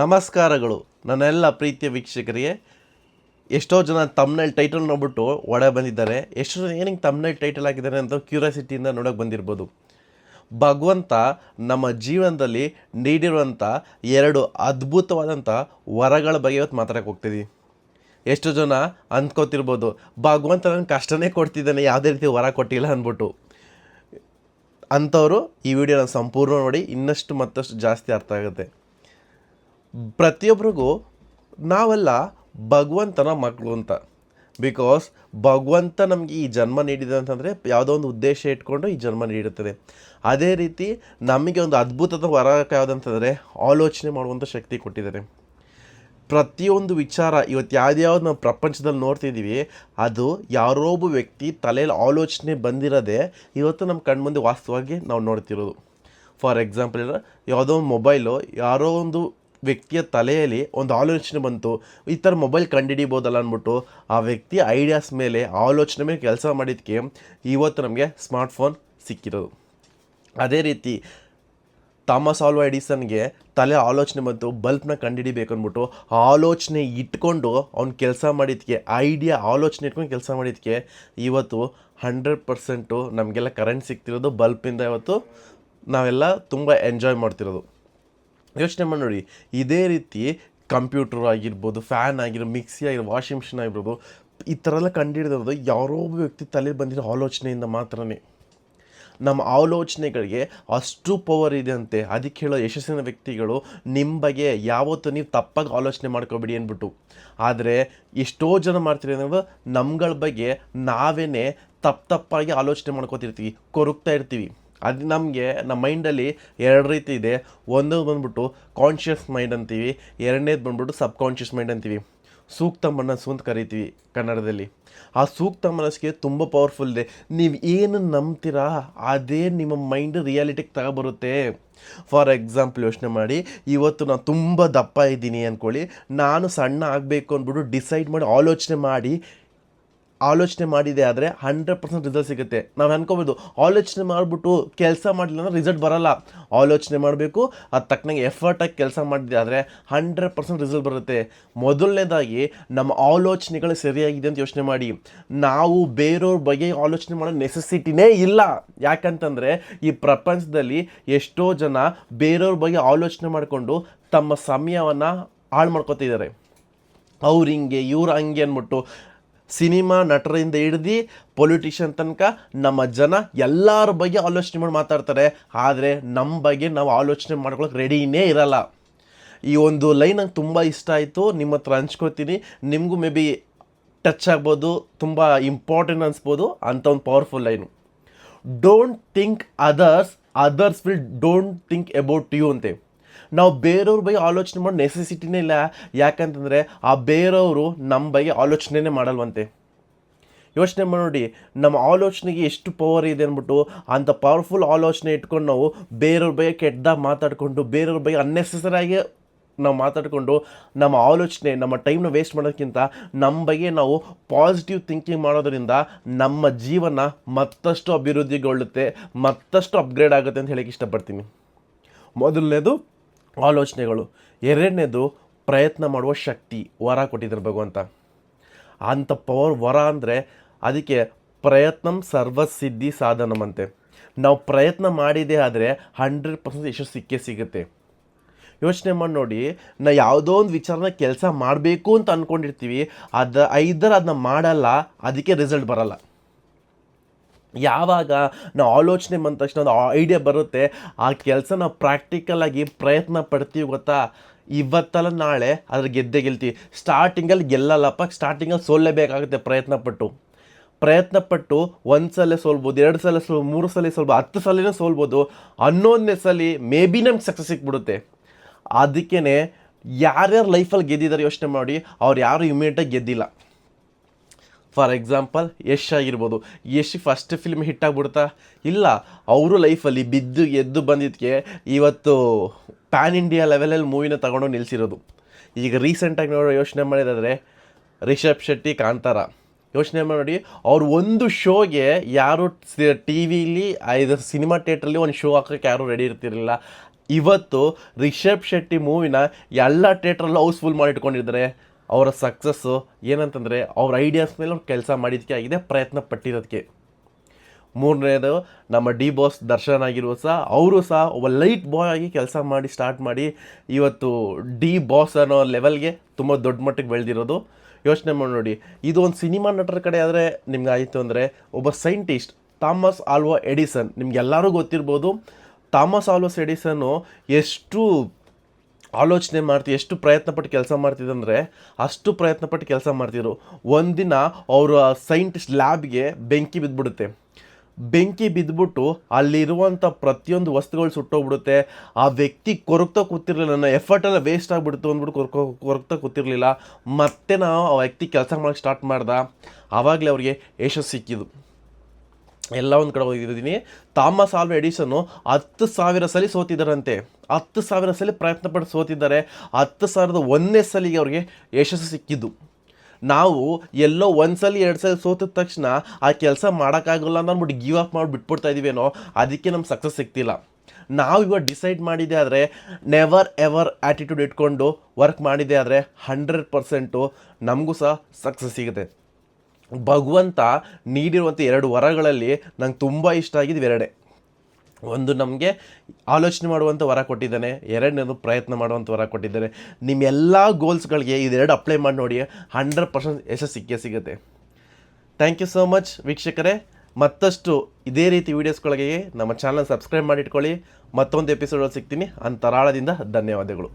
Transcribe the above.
ನಮಸ್ಕಾರಗಳು ನನ್ನೆಲ್ಲ ಪ್ರೀತಿಯ ವೀಕ್ಷಕರಿಗೆ. ಎಷ್ಟೋ ಜನ ತಮ್ನೈಲ್ ಟೈಟಲ್ ನೋಡ್ಬಿಟ್ಟು ಒಡೆ ಬಂದಿದ್ದಾರೆ. ಎಷ್ಟೋ ಜನ ಏನಕ್ಕೆ ತಮ್ನೈಲ್ ಟೈಟಲ್ ಹಾಕಿದ್ದಾರೆ ಅಂತ ಕ್ಯೂರಿಯಾಸಿಟಿಯಿಂದ ನೋಡೋಕೆ ಬಂದಿರ್ಬೋದು. ಭಗವಂತ ನಮ್ಮ ಜೀವನದಲ್ಲಿ ನೀಡಿರುವಂಥ ಎರಡು ಅದ್ಭುತವಾದಂಥ ವರಗಳ ಬಗ್ಗೆ ಇವತ್ತು ಮಾತಾಡಕ್ಕೆ ಹೋಗ್ತೀವಿ ಎಷ್ಟು ಜನ ಅಂದ್ಕೋತಿರ್ಬೋದು, ಭಗವಂತ ನನಗೆ ಕಷ್ಟನೇ ಕೊಡ್ತಿದ್ದಾನೆ, ಯಾವುದೇ ರೀತಿ ವರ ಕೊಟ್ಟಿಲ್ಲ ಅಂದ್ಬಿಟ್ಟು. ಅಂಥವರು ಈ ವಿಡಿಯೋನ ಸಂಪೂರ್ಣ ನೋಡಿ ಇನ್ನಷ್ಟು ಮತ್ತಷ್ಟು ಜಾಸ್ತಿ ಅರ್ಥ ಆಗುತ್ತೆ. ಪ್ರತಿಯೊಬ್ಬರಿಗೂ ನಾವೆಲ್ಲ ಭಗವಂತನ ಮಕ್ಕಳು ಅಂತ. ಬಿಕಾಸ್ ಭಗವಂತ ನಮಗೆ ಈ ಜನ್ಮ ನೀಡಿದೆ ಅಂತಂದರೆ ಯಾವುದೋ ಒಂದು ಉದ್ದೇಶ ಇಟ್ಕೊಂಡು ಈ ಜನ್ಮ ನೀಡುತ್ತದೆ. ಅದೇ ರೀತಿ ನಮಗೆ ಒಂದು ಅದ್ಭುತದ ವರ ಯಾವುದಂತಂದರೆ ಆಲೋಚನೆ ಮಾಡುವಂಥ ಶಕ್ತಿ ಕೊಟ್ಟಿದ್ದಾರೆ. ಪ್ರತಿಯೊಂದು ವಿಚಾರ, ಇವತ್ತು ಯಾವ್ದ್ಯಾವ್ದು ನಾವು ಪ್ರಪಂಚದಲ್ಲಿ ನೋಡ್ತಿದ್ದೀವಿ, ಅದು ಯಾರೋ ಒಬ್ಬ ವ್ಯಕ್ತಿ ತಲೆಯಲ್ಲಿ ಆಲೋಚನೆ ಬಂದಿರೋದೇ ಇವತ್ತು ನಮ್ಮ ಕಣ್ಮುಂದೆ ವಾಸ್ತವವಾಗಿ ನಾವು ನೋಡ್ತಿರೋದು. ಫಾರ್ ಎಕ್ಸಾಂಪಲ್ ಯಾವುದೋ ಒಂದು ಮೊಬೈಲು ಯಾರೋ ಒಂದು ವ್ಯಕ್ತಿಯ ತಲೆಯಲ್ಲಿ ಒಂದು ಆಲೋಚನೆ ಬಂತು. ಈ ಥರ ಮೊಬೈಲ್ ಕಂಡುಹಿಡಿಬೋದಲ್ಲ ಅಂದ್ಬಿಟ್ಟು ಆ ವ್ಯಕ್ತಿ ಐಡಿಯಾಸ್ ಮೇಲೆ ಆಲೋಚನೆ ಮೇಲೆ ಕೆಲಸ ಮಾಡಿದ್ದಕ್ಕೆ ಇವತ್ತು ನಮಗೆ ಸ್ಮಾರ್ಟ್ಫೋನ್ ಸಿಕ್ಕಿರೋದು. ಅದೇ ರೀತಿ ಥಾಮಸ್ ಆಲ್ವಾ ಎಡಿಸನ್ಗೆ ತಲೆ ಆಲೋಚನೆ ಬಂತು ಬಲ್ಬ್ನ ಕಂಡುಹಿಡಿಬೇಕು ಅಂದ್ಬಿಟ್ಟು ಆಲೋಚನೆ ಇಟ್ಕೊಂಡು ಅವ್ನು ಕೆಲಸ ಮಾಡಿದ್ದಕ್ಕೆ ಐಡಿಯಾ ಆಲೋಚನೆ ಇಟ್ಕೊಂಡು ಕೆಲಸ ಮಾಡಿದ್ದಕ್ಕೆ ಇವತ್ತು ಹಂಡ್ರೆಡ್ ಪರ್ಸೆಂಟು ನಮಗೆಲ್ಲ ಕರೆಂಟ್ ಸಿಗ್ತಿರೋದು ಬಲ್ಪಿಂದ ಇವತ್ತು ನಾವೆಲ್ಲ ತುಂಬ ಎಂಜಾಯ್ ಮಾಡ್ತಿರೋದು. ಯೋಚನೆ ಮಾಡಿ ನೋಡಿ ಇದೇ ರೀತಿ ಕಂಪ್ಯೂಟರ್ ಆಗಿರ್ಬೋದು, ಫ್ಯಾನ್ ಆಗಿರೋ ಮಿಕ್ಸಿ ಆಗಿರೋ ವಾಷಿಂಗ್ ಮಿಷಿನ್ ಆಗಿರ್ಬೋದು, ಈ ಥರ ಎಲ್ಲ ಕಂಡುಹಿಡಿದಿರೋದು ಯಾರೋ ಒಬ್ಬ ವ್ಯಕ್ತಿ ತಲೆ ಬಂದಿರೋ ಆಲೋಚನೆಯಿಂದ ಮಾತ್ರನೇ. ನಮ್ಮ ಆಲೋಚನೆಗಳಿಗೆ ಅಷ್ಟು ಪವರ್ ಇದೆ ಅಂತೆ. ಅದಕ್ಕೆ ಹೇಳೋ ಯಶಸ್ಸಿನ ವ್ಯಕ್ತಿಗಳು ನಿಮ್ಮ ಬಗ್ಗೆ ಯಾವತ್ತೂ ನೀವು ತಪ್ಪಾಗಿ ಆಲೋಚನೆ ಮಾಡ್ಕೋಬೇಡಿ ಅಂದ್ಬಿಟ್ಟು. ಆದರೆ ಎಷ್ಟೋ ಜನ ಮಾಡ್ತೀರಿ ಅಂದ್ರೆ ನಮ್ಗಳ ಬಗ್ಗೆ ನಾವೇ ತಪ್ಪು ತಪ್ಪಾಗಿ ಆಲೋಚನೆ ಮಾಡ್ಕೋತಿರ್ತೀವಿ, ಕೊರಗ್ತಾ ಇರ್ತೀವಿ. ಅದು ನಮಗೆ, ನಮ್ಮ ಮೈಂಡಲ್ಲಿ ಎರಡು ರೀತಿ ಇದೆ. ಒಂದು ಬಂದ್ಬಿಟ್ಟು ಕಾನ್ಷಿಯಸ್ ಮೈಂಡ್ ಅಂತೀವಿ, ಎರಡನೇದು ಬಂದ್ಬಿಟ್ಟು ಸಬ್ ಕಾನ್ಷಿಯಸ್ ಮೈಂಡ್ ಅಂತೀವಿ. ಸೂಕ್ತ ಮನಸ್ಸು ಅಂತ ಕರಿತೀವಿ ಕನ್ನಡದಲ್ಲಿ. ಆ ಸೂಕ್ತ ಮನಸ್ಸಿಗೆ ತುಂಬ ಪವರ್ಫುಲ್ ಇದೆ. ನೀವು ಏನು ನಂಬ್ತೀರಾ, ಅದೇ ನಿಮ್ಮ ಮೈಂಡ್ ರಿಯಾಲಿಟಿಗೆ ತಗೊಬರುತ್ತೆ. ಫಾರ್ ಎಕ್ಸಾಂಪಲ್ ಯೋಚನೆ ಮಾಡಿ, ಇವತ್ತು ನಾನು ತುಂಬ ದಪ್ಪ ಇದ್ದೀನಿ ಅಂದ್ಕೊಳ್ಳಿ ನಾನು ಸಣ್ಣ ಆಗಬೇಕು ಅಂದ್ಬಿಟ್ಟು ಡಿಸೈಡ್ ಮಾಡಿ, ಆಲೋಚನೆ ಮಾಡಿ ಆಲೋಚನೆ ಮಾಡಿದೆ ಆದರೆ ಹಂಡ್ರೆಡ್ ಪರ್ಸೆಂಟ್ ರಿಸಲ್ಟ್ ಸಿಗುತ್ತೆ. ನಾವು ಅನ್ಕೋಬೋದು, ಆಲೋಚನೆ ಮಾಡಿಬಿಟ್ಟು ಕೆಲಸ ಮಾಡಲಿಲ್ಲ ಅಂದರೆ ರಿಸಲ್ಟ್ ಬರಲ್ಲ. ಆಲೋಚನೆ ಮಾಡಬೇಕು, ಅದು ತಕ್ಕನಾಗಿ ಎಫರ್ಟಾಗಿ ಕೆಲಸ ಮಾಡಿದೆ ಆದರೆ ಹಂಡ್ರೆಡ್ ಪರ್ಸೆಂಟ್ ರಿಸಲ್ಟ್ ಬರುತ್ತೆ. ಮೊದಲನೇದಾಗಿ ನಮ್ಮ ಆಲೋಚನೆಗಳು ಸರಿಯಾಗಿದೆ ಅಂತ ಯೋಚನೆ ಮಾಡಿ. ನಾವು ಬೇರೆಯವ್ರ ಬಗ್ಗೆ ಆಲೋಚನೆ ಮಾಡೋ ನೆಸೆಸಿಟಿನೇ ಇಲ್ಲ. ಯಾಕಂತಂದರೆ ಈ ಪ್ರಪಂಚದಲ್ಲಿ ಎಷ್ಟೋ ಜನ ಬೇರೆಯವ್ರ ಬಗ್ಗೆ ಆಲೋಚನೆ ಮಾಡಿಕೊಂಡು ತಮ್ಮ ಸಮಯವನ್ನು ಹಾಳು ಮಾಡ್ಕೊತಿದ್ದಾರೆ. ಅವ್ರು ಹಿಂಗೆ, ಇವ್ರು ಹಂಗೆ ಅಂದ್ಬಿಟ್ಟು ಸಿನಿಮಾ ನಟರಿಂದ ಹಿಡ್ದು ಪೊಲಿಟಿಷಿಯನ್ ತನಕ ನಮ್ಮ ಜನ ಎಲ್ಲರ ಬಗ್ಗೆ ಆಲೋಚನೆ ಮಾಡಿ ಮಾತಾಡ್ತಾರೆ. ಆದರೆ ನಮ್ಮ ಬಗ್ಗೆ ನಾವು ಆಲೋಚನೆ ಮಾಡ್ಕೊಳಕ್ಕೆ ರೆಡಿನೇ ಇರಲ್ಲ. ಈ ಒಂದು ಲೈನ್ ನಂಗೆ ತುಂಬ ಇಷ್ಟ ಆಯಿತು. ನಿಮ್ಮ ಹತ್ರ ಹಂಚ್ಕೋತೀನಿ. ನಿಮಗೂ ಮೇ ಬಿ ಟಚ್ ಆಗ್ಬೋದು, ತುಂಬ ಇಂಪಾರ್ಟೆಂಟ್ ಅನಿಸ್ಬೋದು ಅಂಥ ಒಂದು powerful line don't think others others will don't think about you ಅಂತೆ. ನಾವು ಬೇರೆಯವ್ರ ಬಗ್ಗೆ ಆಲೋಚನೆ ಮಾಡೋ ನೆಸೆಸಿಟಿನೇ ಇಲ್ಲ. ಯಾಕಂತಂದರೆ ಆ ಬೇರೆಯವರು ನಮ್ಮ ಬಗ್ಗೆ ಆಲೋಚನೆನೇ ಮಾಡಲ್ವಂತೆ. ಯೋಚನೆ ಮಾಡಿ ನೋಡಿ, ನಮ್ಮ ಆಲೋಚನೆಗೆ ಎಷ್ಟು ಪವರ್ ಇದೆ ಅಂದ್ಬಿಟ್ಟು ಅಂಥ ಪವರ್ಫುಲ್ ಆಲೋಚನೆ ಇಟ್ಕೊಂಡು ನಾವು ಬೇರೆಯವ್ರ ಬಗ್ಗೆ ಕೆಟ್ಟದಾಗ ಮಾತಾಡಿಕೊಂಡು, ಬೇರೆಯವ್ರ ಬಗ್ಗೆ ಅನ್ನೆಸೆಸರಿಯಾಗಿ ನಾವು ಮಾತಾಡಿಕೊಂಡು, ನಮ್ಮ ಆಲೋಚನೆ, ನಮ್ಮ ಟೈಮ್ನ ವೇಸ್ಟ್ ಮಾಡೋದಕ್ಕಿಂತ ನಮ್ಮ ಬಗ್ಗೆ ನಾವು ಪಾಸಿಟಿವ್ ಥಿಂಕಿಂಗ್ ಮಾಡೋದರಿಂದ ನಮ್ಮ ಜೀವನ ಮತ್ತಷ್ಟು ಅಭಿವೃದ್ಧಿಗೊಳ್ಳುತ್ತೆ, ಮತ್ತಷ್ಟು ಅಪ್ಗ್ರೇಡ್ ಆಗುತ್ತೆ ಅಂತ ಹೇಳಕ್ಕೆ ಇಷ್ಟಪಡ್ತೀನಿ. ಮೊದಲನೇದು ಆಲೋಚನೆಗಳು. ಎರಡನೇದು ಪ್ರಯತ್ನ ಮಾಡುವ ಶಕ್ತಿ, ವರ ಕೊಟ್ಟಿದ್ದಾರೆ ಭಗವಂತ ಅಂಥ ಪವರ್ ವರ ಅಂದರೆ ಅದಕ್ಕೆ ಪ್ರಯತ್ನಂ ಸರ್ವಸಿದ್ಧಿ ಸಾಧನಮಂತೆ ನಾವು ಪ್ರಯತ್ನ ಮಾಡಿದೆ ಆದರೆ ಹಂಡ್ರೆಡ್ ಪರ್ಸೆಂಟ್ ಯಶಸ್ಸು ಸಿಕ್ಕೇ ಸಿಗುತ್ತೆ. ಯೋಚನೆ ಮಾಡಿ ನೋಡಿ, ನಾ ಯಾವುದೋ ಒಂದು ವಿಚಾರನ ಕೆಲಸ ಮಾಡಬೇಕು ಅಂತ ಅಂದ್ಕೊಂಡಿರ್ತೀವಿ ಅದು ಐದರ ಅದನ್ನ ಮಾಡಲ್ಲ, ಅದಕ್ಕೆ ರಿಸಲ್ಟ್ ಬರಲ್ಲ. ಯಾವಾಗ ನಾವು ಆಲೋಚನೆ ಬಂದ ತಕ್ಷಣ ಒಂದು ಐಡಿಯಾ ಬರುತ್ತೆ, ಆ ಕೆಲಸ ನಾವು ಪ್ರಾಕ್ಟಿಕಲಾಗಿ ಪ್ರಯತ್ನ ಪಡ್ತೀವಿ ಗೊತ್ತಾ? ಇವತ್ತಲ್ಲ ನಾಳೆ ಅದ್ರ ಗೆದ್ದೆ ಗೆಲ್ತೀವಿ. ಸ್ಟಾರ್ಟಿಂಗಲ್ಲಿ ಗೆಲ್ಲಲ್ಲಪ್ಪ ಸ್ಟಾರ್ಟಿಂಗಲ್ಲಿ ಸೋಲೇಬೇಕಾಗುತ್ತೆ ಪ್ರಯತ್ನ ಪಟ್ಟು. ಪ್ರಯತ್ನ ಪಟ್ಟು ಒಂದು ಸಲ ಸೋಲ್ಬೋದು, ಎರಡು ಸಲ ಸೋಲ್ ಮೂರು ಸಲ ಸೋಲ್ಬೋದು, ಹತ್ತು ಸಲನೇ ಸೋಲ್ಬೋದು ಹನ್ನೊಂದನೇ ಸಲ ಮೇ ಬಿ ನಮ್ಗೆ ಸಕ್ಸಸ್ ಸಿಕ್ಬಿಡುತ್ತೆ. ಅದಕ್ಕೇ ಯಾರ್ಯಾರು ಲೈಫಲ್ಲಿ ಗೆದ್ದಿದ್ದಾರೆ ಯೋಚನೆ ಮಾಡಿ, ಅವ್ರು ಯಾರು ಇಮಿಡಿಯೇಟಾಗಿ ಗೆದ್ದಿಲ್ಲ. ಫಾರ್ ಎಕ್ಸಾಂಪಲ್ ಯಶ್ ಆಗಿರ್ಬೋದು. ಯಶ್ ಫಸ್ಟ್ ಫಿಲ್ಮ್ ಹಿಟ್ ಆಗ್ಬಿಡ್ತಾ? ಇಲ್ಲ, ಅವರು ಲೈಫಲ್ಲಿ ಬಿದ್ದು ಎದ್ದು ಬಂದಿದ್ದಕ್ಕೆ ಇವತ್ತು ಪ್ಯಾನ್ ಇಂಡಿಯಾ ಲೆವೆಲಲ್ಲಿ ಮೂವಿನ ತಗೊಂಡು ನಿಲ್ಲಿಸಿರೋದು ಈಗ ರೀಸೆಂಟಾಗಿ ನೋಡೋ ಯೋಚನೆ ಮಾಡಿದಾದರೆ ರಿಷಬ್ ಶೆಟ್ಟಿ, ಕಾಂತಾರ. ಯೋಚನೆ ಮಾಡಿ, ಅವ್ರು ಒಂದು ಶೋಗೆ ಯಾರು ಟಿ ವಿಲಿ ಇದು ಸಿನಿಮಾ ಥಿಯೇಟ್ರಲ್ಲಿ ಒಂದು ಶೋ ಹಾಕೋಕ್ಕೆ ಯಾರೂ ರೆಡಿ ಇರ್ತಿರಲಿಲ್ಲ. ಇವತ್ತು ರಿಷಬ್ ಶೆಟ್ಟಿ ಮೂವಿನ ಎಲ್ಲ ಥಿಯೇಟ್ರಲ್ಲೂ ಹೌಸ್ಫುಲ್ ಮಾಡಿ ಇಟ್ಕೊಂಡಿದ್ದಾರೆ ಅವರ ಸಕ್ಸಸ್ಸು ಏನಂತಂದರೆ ಅವ್ರ ಐಡಿಯಾಸ್ ಮೇಲೆ ಅವ್ರು ಕೆಲಸ ಮಾಡಿದ್ದಕ್ಕೆ ಆಗಿದೆ ಪ್ರಯತ್ನ ಪಟ್ಟಿರೋದಕ್ಕೆ ಮೂರನೇದು, ನಮ್ಮ ಡಿ ಬಾಸ್ ದರ್ಶನ್ ಆಗಿರುವ ಸಹ, ಅವರು ಸಹ ಒಬ್ಬ ಲೈಟ್ ಬಾಯ್ ಆಗಿ ಕೆಲಸ ಮಾಡಿ ಸ್ಟಾರ್ಟ್ ಮಾಡಿ ಇವತ್ತು ಡಿ ಬಾಸ್ ಅನ್ನೋ ಲೆವೆಲ್ಗೆ ತುಂಬ ದೊಡ್ಡ ಮಟ್ಟಿಗೆ ಬೆಳೆದಿರೋದು. ಯೋಚನೆ ಮಾಡಿ ನೋಡಿ, ಇದು ಒಂದು ಸಿನಿಮಾ ನಟರ ಕಡೆ ಆದರೆ ನಿಮ್ಗೆ ಆಯಿತು ಅಂದರೆ ಒಬ್ಬ ಸೈಂಟಿಸ್ಟ್ ಥಾಮಸ್ ಆಲ್ವಾ ಎಡಿಸನ್, ನಿಮ್ಗೆಲ್ಲರೂ ಗೊತ್ತಿರ್ಬೋದು, ಥಾಮಸ್ ಆಲ್ವಾಸ್ ಎಡಿಸನ್ನು ಎಷ್ಟು ಆಲೋಚನೆ ಮಾಡ್ತಿ, ಎಷ್ಟು ಪ್ರಯತ್ನಪಟ್ಟು ಕೆಲಸ ಮಾಡ್ತಿದ್ದಂದರೆ ಅಷ್ಟು ಪ್ರಯತ್ನಪಟ್ಟು ಕೆಲಸ ಮಾಡ್ತಿದ್ರು. ಒಂದಿನ ಅವರ ಸೈಂಟಿಸ್ಟ್ ಲ್ಯಾಬ್ಗೆ ಬೆಂಕಿ ಬಿದ್ದುಬಿಡುತ್ತೆ ಬೆಂಕಿ ಬಿದ್ದುಬಿಟ್ಟು ಅಲ್ಲಿರುವಂಥ ಪ್ರತಿಯೊಂದು ವಸ್ತುಗಳು ಸುಟ್ಟೋಗ್ಬಿಡುತ್ತೆ. ಆ ವ್ಯಕ್ತಿ ಕೊರಕ್ತಾ ಕೂತಿರಲಿಲ್ಲ, ನನ್ನ ಎಫರ್ಟ್ ಎಲ್ಲ ವೇಸ್ಟ್ ಆಗಿಬಿಡ್ತು ಅಂದ್ಬಿಟ್ಟು ಕೊರ್ಕೊ ಕೊರಕ್ತಾ ಕೂತಿರ್ಲಿಲ್ಲ. ಮತ್ತೆ ನಾವು ಆ ವ್ಯಕ್ತಿ ಕೆಲಸ ಮಾಡೋಕ್ಕೆ ಸ್ಟಾರ್ಟ್ ಮಾಡ್ದ. ಆವಾಗಲೇ ಅವ್ರಿಗೆ ಯಶಸ್ಸು ಸಿಕ್ಕಿದ್ದು. ಎಲ್ಲ ಒಂದು ಕಡೆ ಹೋಗಿದ್ದೀನಿ. ಥಾಮಸ್ ಆಲ್ವ ಎಡಿಸನ್ನು ಹತ್ತು ಸಾವಿರ ಸಲ ಸೋತಿದ್ದಾರಂತೆ. ಹತ್ತು ಸಾವಿರ ಸಲ ಪ್ರಯತ್ನ ಪಟ್ಟು ಸೋತಿದ್ದಾರೆ. ಹತ್ತು ಸಾವಿರದ ಒಂದನೇ ಸಲಿಗೆ ಅವ್ರಿಗೆ ಯಶಸ್ಸು ಸಿಕ್ಕಿದ್ದು. ನಾವು ಎಲ್ಲೋ ಒಂದು ಸಲ, ಎರಡು ಸಲ ಸೋತಿದ ತಕ್ಷಣ ಆ ಕೆಲಸ ಮಾಡೋಕ್ಕಾಗಲ್ಲ ಅಂತ ಅಂದ್ಬಿಟ್ಟು ಗಿವ್ ಅಪ್ ಮಾಡಿ ಬಿಟ್ಬಿಡ್ತಾ ಇದೀವೇನೋ, ಅದಕ್ಕೆ ನಮ್ಗೆ ಸಕ್ಸಸ್ ಸಿಗ್ತಿಲ್ಲ. ನಾವು ಇವಾಗ ಡಿಸೈಡ್ ಮಾಡಿದೆ ಆದರೆ ನೆವರ್ ಎವರ್ ಆ್ಯಟಿಟ್ಯೂಡ್ ಇಟ್ಕೊಂಡು ವರ್ಕ್ ಮಾಡಿದೆ ಆದರೆ ಹಂಡ್ರೆಡ್ ಪರ್ಸೆಂಟು ನಮಗೂ ಸಹ ಸಕ್ಸಸ್ ಸಿಗುತ್ತೆ. ಭಗವಂತ ನೀಡಿರುವಂಥ ಎರಡು ವರಗಳಲ್ಲಿ ನಂಗೆ ತುಂಬ ಇಷ್ಟ ಆಗಿದ್ದು ಎರಡೇ ಒಂದು ನಮಗೆ ಆಲೋಚನೆ ಮಾಡುವಂಥ ವರ ಕೊಟ್ಟಿದ್ದಾನೆ, ಎರಡನೇದು ಪ್ರಯತ್ನ ಮಾಡುವಂಥ ವರ ಕೊಟ್ಟಿದ್ದಾನೆ. ನಿಮ್ಮೆಲ್ಲ ಗೋಲ್ಸ್ಗಳಿಗೆ ಇದೆರಡು ಅಪ್ಲೈ ಮಾಡಿ ನೋಡಿ ಹಂಡ್ರೆಡ್ ಪರ್ಸೆಂಟ್ ಯಶಸ್ಸು ಸಿಕ್ಕೇ ಸಿಗುತ್ತೆ. ಥ್ಯಾಂಕ್ ಯು ಸೋ ಮಚ್ ವೀಕ್ಷಕರೇ. ಮತ್ತಷ್ಟು ಇದೇ ರೀತಿ ವೀಡಿಯೋಸ್ಗಳಿಗೆ ನಮ್ಮ ಚಾನಲ್ ಸಬ್ಸ್ಕ್ರೈಬ್ ಮಾಡಿಟ್ಕೊಳ್ಳಿ ಮತ್ತೊಂದು ಎಪಿಸೋಡಲ್ಲಿ ಸಿಗ್ತೀನಿ. ಅಂತರಾಳದಿಂದ ಧನ್ಯವಾದಗಳು.